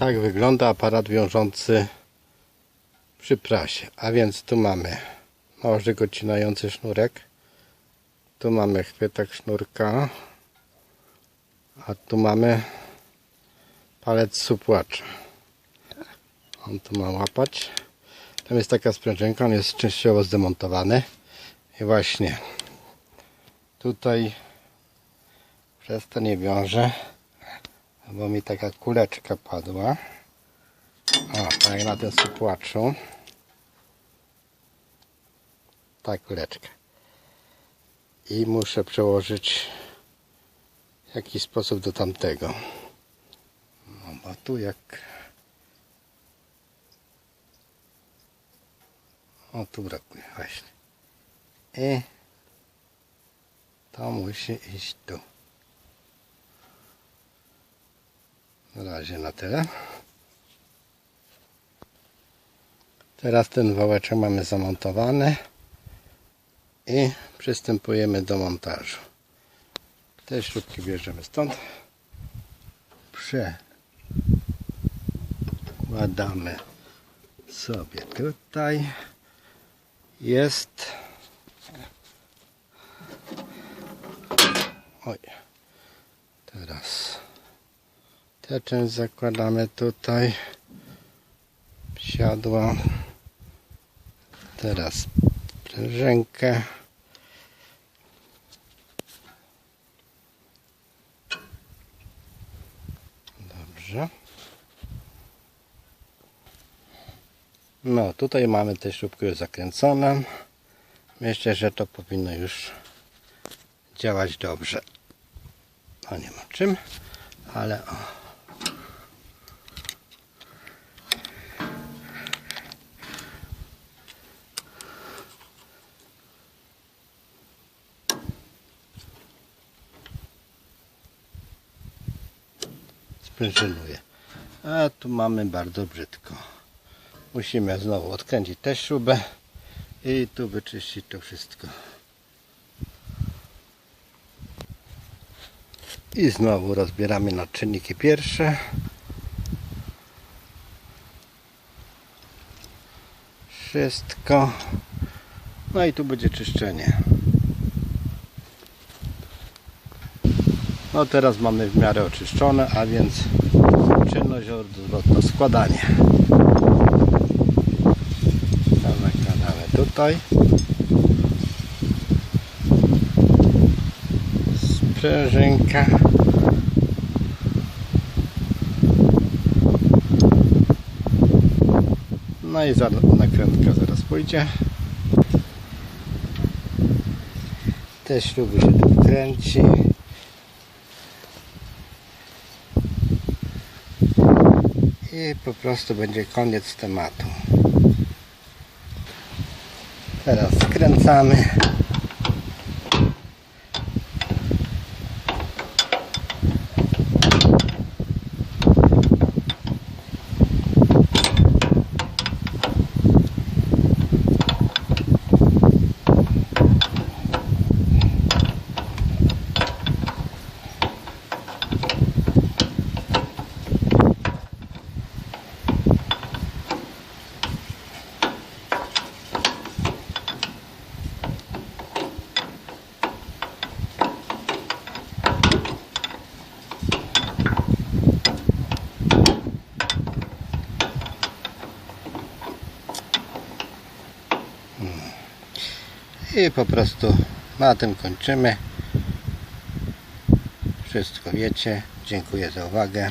Tak wygląda aparat wiążący przy prasie. A więc tu mamy nożyk odcinający sznurek. Tu mamy chwytek sznurka. A tu mamy palec supłacza. On tu ma łapać. Tam jest taka sprężynka, on jest częściowo zdemontowany. I właśnie tutaj przez to nie wiąże, bo mi taka kuleczka padła. O, tak na tym supłaczu. Ta kuleczka. I muszę przełożyć w jakiś sposób do tamtego. No bo tu jak O, tu brakuje właśnie. I to musi iść tu. Na razie na tyle. Teraz ten wałeczek mamy zamontowany i przystępujemy do montażu. Te śrubki bierzemy stąd. Przekładamy sobie tutaj jest oj teraz tę część zakładamy tutaj siadła teraz prężynkę dobrze No, tutaj mamy te śrubki już zakręcone. Myślę, że to powinno już działać dobrze. No nie ma czym, ale o. Sprężynuje. A tu mamy bardzo brzydko. Musimy znowu odkręcić tę śrubę i tu wyczyścić to wszystko. I znowu rozbieramy na czynniki pierwsze. Wszystko. No i tu będzie czyszczenie no teraz mamy w miarę oczyszczone a więc czynność odwrotna. Składanie. Nakładamy tutaj. Sprężynka. No i nakrętka zaraz pójdzie. Te śruby się tu kręci i po prostu będzie koniec tematu. Teraz skręcamy i po prostu na tym kończymy. Wszystko wiecie. Dziękuję za uwagę